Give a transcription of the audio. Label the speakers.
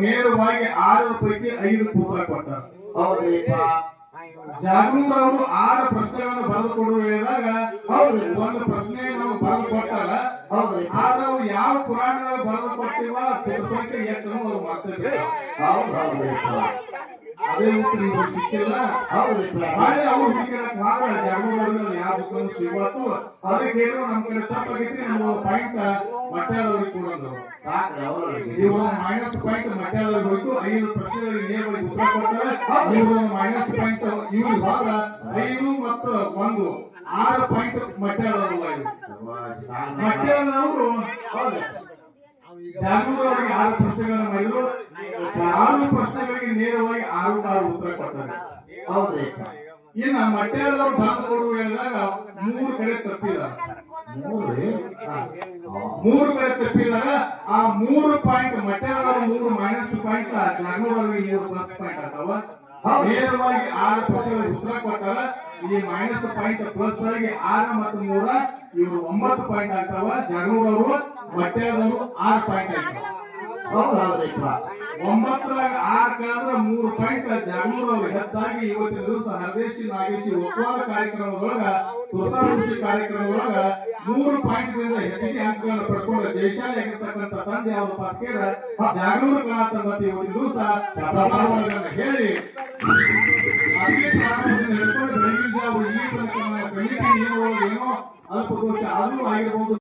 Speaker 1: ನೇರವಾಗಿ ಆರು ಪೈಕಿ ಐದು ಉತ್ತರ ಕೊಡ್ತಾರೆ ಜಾಗರೂರ್ ಅವರು ಆರು ಪ್ರಶ್ನೆಗಳನ್ನು ಬರೆದು ಕೊಡು ಹೇಳಿದಾಗ
Speaker 2: ಹೌದ್ರಿ
Speaker 1: ಒಂದು ಪ್ರಶ್ನೆ ನಾವು ಬರೆದು ಕೊಟ್ಟಾರ.
Speaker 2: ಹೌದ್ರಿ.
Speaker 1: ಆದ್ರೆ ಅವ್ರು ಯಾವ ಪುರಾಣದಾಗ ಬರೆದು ಕೊಟ್ಟಿವ ತಿಳ್ಸೋಕೆ ಎಷ್ಟು ಅವ್ರು
Speaker 2: ಹೌದ್ರಿಪ್ಪ
Speaker 1: ಅದೇ ಉತ್ತರ ಸಿಕ್ಕಿಲ್ಲ? ಹೌದ್ರಿ ಅವ್ರು ಹುಡುಕಿರಕ್ ಮಾತ್ರ ಜಾಗರೂರ್ ಅವ್ರಿಗೆ ಬುಕ್ಕನ್ನು ಸಿಗೋತು ಅದಕ್ಕೆ ಏನು ನಮ್ ಕಡೆ ತಪ್ಪಾಗೈತಿ ನಾವು ಪಾಯಿಂಟ್ ಮಟ್ಟಾದವ್ರಿಗೆ ಕೊಡೋದು ನೀವು ಮೈನಸ್ ಪಾಯಿಂಟ್ ಮಟ್ಟಾದವ್ರಿಗೆ ಹೋಯ್ತು, ಐದು ಪ್ರಶ್ನೆಗಳಿಗೆ ನೇರವಾಗಿ ಉತ್ತರ ಕೊಡ್ತಾರೆ. ಇವರು ಮೈನಸ್ ಪಾಯಿಂಟ್ ಇವ್ರಿಗೆ ಹೋದ್ರ ಐದು ಮತ್ತು ಒಂದು, ಆರು ಪಾಯಿಂಟ್ ಮಟ್ಟಾದವ್ರು ಮಟ್ಟಾದವರು ಜಾಗರೂರ್ ಅವರಿಗೆ ಆರು ಪ್ರಶ್ನೆಗಳನ್ನು ಮಾಡಿದ್ರು. ಆರು ಪ್ರಶ್ನೆಗಳಿಗೆ ನೇರವಾಗಿ ಆರು ಆರು ಉತ್ತರ ಕೊಡ್ತಾರೆ.
Speaker 2: ಹೌದ್ರಿಪ್ಪ
Speaker 1: ಇನ್ನ ಭಾಗ ಕೊಡು ಹೇಳಿದಾಗ ಮೂರು ಕಡೆ
Speaker 2: ತಪ್ಪಿದ್ದಾರೆ
Speaker 1: ಮೂರು ಕಡೆ? ತಪ್ಪಿದಾಗ ಆ ಮೂರು ಪಾಯಿಂಟ್ ಮಟ್ಯಾಳದವ್ರು ಮೂರು ಮೈನಸ್ ಪಾಯಿಂಟ್ ಜಾಗರೂರವ್ರಿಗೆ ಮೂರು ಪ್ಲಸ್ ಪಾಯಿಂಟ್ ಆಗ್ತಾವ ನೇರವಾಗಿ ಆರು ಪ್ರಶ್ನೆಗಳಿಗೆ ಉತ್ತರ ಕೊಟ್ಟಾರ ಈ ಮೈನಸ್ ಪಾಯಿಂಟ್ ಪ್ಲಸ್ ಆಗಿ ಆರ ಮತ್ತು ಮೂರ ಇವರು ಒಂಬತ್ತು ಪಾಯಿಂಟ್ ಆಗ್ತಾವ. ಜಗಳೂರವರು ಮಟ್ಯಾಳದವರು ಆರು ಪಾಯಿಂಟ್ ಆಗ್ತಾವ. ಒಂಬತ್ತರಾಗ ಆರ್ ಕಾದ್ರ ಮೂರು ಪಾಯಿಂಟ್ ಜಾಗೂರ್ ಅವ್ರು ಹೆಚ್ಚಾಗಿ ಇವತ್ತಿನ ದಿವಸ ಹರದೇಶಿ ನಾಗೇಶಿ ಒಪ್ಪಂದ ಕಾರ್ಯಕ್ರಮದೊಳಗ ಕಾರ್ಯಕ್ರಮದೊಳಗ ನೂರು ಪಾಯಿಂಟ್ ಹೆಚ್ಚಿಗೆ ಅಂಕಗಳನ್ನು ಪಡ್ಕೊಂಡ ಜಯಶಾಲಿ ಆಗಿರ್ತಕ್ಕಂಥ ತಂದೆ ಯಾವ್ದು ಪತ್ಕೇರ ಜಾಗರೂಕ ಕಲಾ ತಂಡತಿ ಇವತ್ತಿನ ದಿವಸ ಹೇಳಿ. ಅದೇ ಏನೋ ಅಲ್ಪ ಆದ್ರೂ ಆಗಿರ್ಬೋದು.